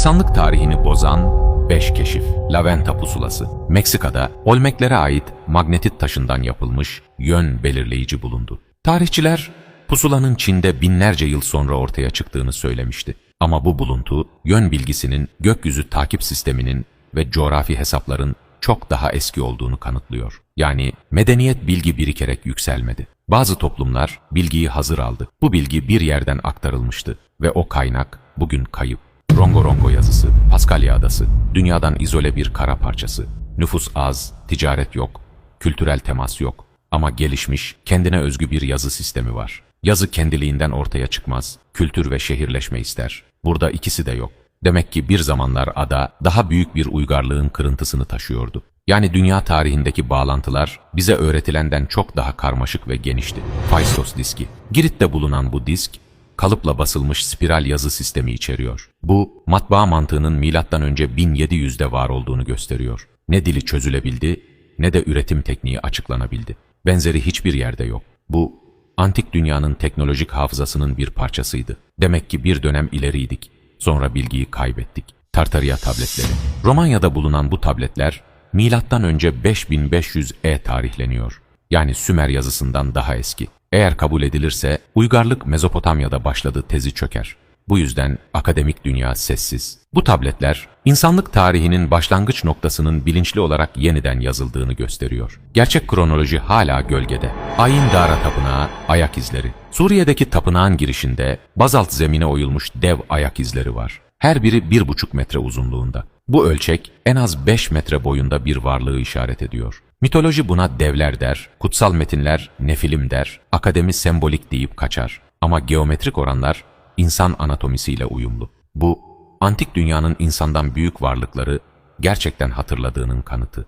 İnsanlık tarihini bozan 5 keşif. Laventa pusulası. Meksika'da Olmeklere ait magnetit taşından yapılmış yön belirleyici bulundu. Tarihçiler pusulanın Çin'de binlerce yıl sonra ortaya çıktığını söylemişti. Ama bu buluntu yön bilgisinin gökyüzü takip sisteminin ve coğrafi hesapların çok daha eski olduğunu kanıtlıyor. Yani medeniyet bilgi birikerek yükselmedi. Bazı toplumlar bilgiyi hazır aldı. Bu bilgi bir yerden aktarılmıştı ve o kaynak bugün kayıp. Rongorongo yazısı, Paskalya adası, dünyadan izole bir kara parçası. Nüfus az, ticaret yok, kültürel temas yok. Ama gelişmiş, kendine özgü bir yazı sistemi var. Yazı kendiliğinden ortaya çıkmaz, kültür ve şehirleşme ister. Burada ikisi de yok. Demek ki bir zamanlar ada daha büyük bir uygarlığın kırıntısını taşıyordu. Yani dünya tarihindeki bağlantılar bize öğretilenden çok daha karmaşık ve genişti. Phaistos diski. Girit'te bulunan bu disk, kalıpla basılmış spiral yazı sistemi içeriyor. Bu, matbaa mantığının önce 1700'de var olduğunu gösteriyor. Ne dili çözülebildi, ne de üretim tekniği açıklanabildi. Benzeri hiçbir yerde yok. Bu, antik dünyanın teknolojik hafızasının bir parçasıydı. Demek ki bir dönem ileriydik. Sonra bilgiyi kaybettik. Tartaria tabletleri. Romanya'da bulunan bu tabletler, milattan önce 5500 E tarihleniyor. Yani Sümer yazısından daha eski. Eğer kabul edilirse uygarlık Mezopotamya'da başladı tezi çöker. Bu yüzden akademik dünya sessiz. Bu tabletler insanlık tarihinin başlangıç noktasının bilinçli olarak yeniden yazıldığını gösteriyor. Gerçek kronoloji hala gölgede. Ayin Dara Tapınağı ayak izleri. Suriye'deki tapınağın girişinde bazalt zemine oyulmuş dev ayak izleri var. Her biri bir buçuk metre uzunluğunda. Bu ölçek en az 5 metre boyunda bir varlığı işaret ediyor. Mitoloji buna devler der, kutsal metinler nefilim der, akademi sembolik deyip kaçar. Ama geometrik oranlar insan anatomisiyle uyumlu. Bu, antik dünyanın insandan büyük varlıkları gerçekten hatırladığının kanıtı.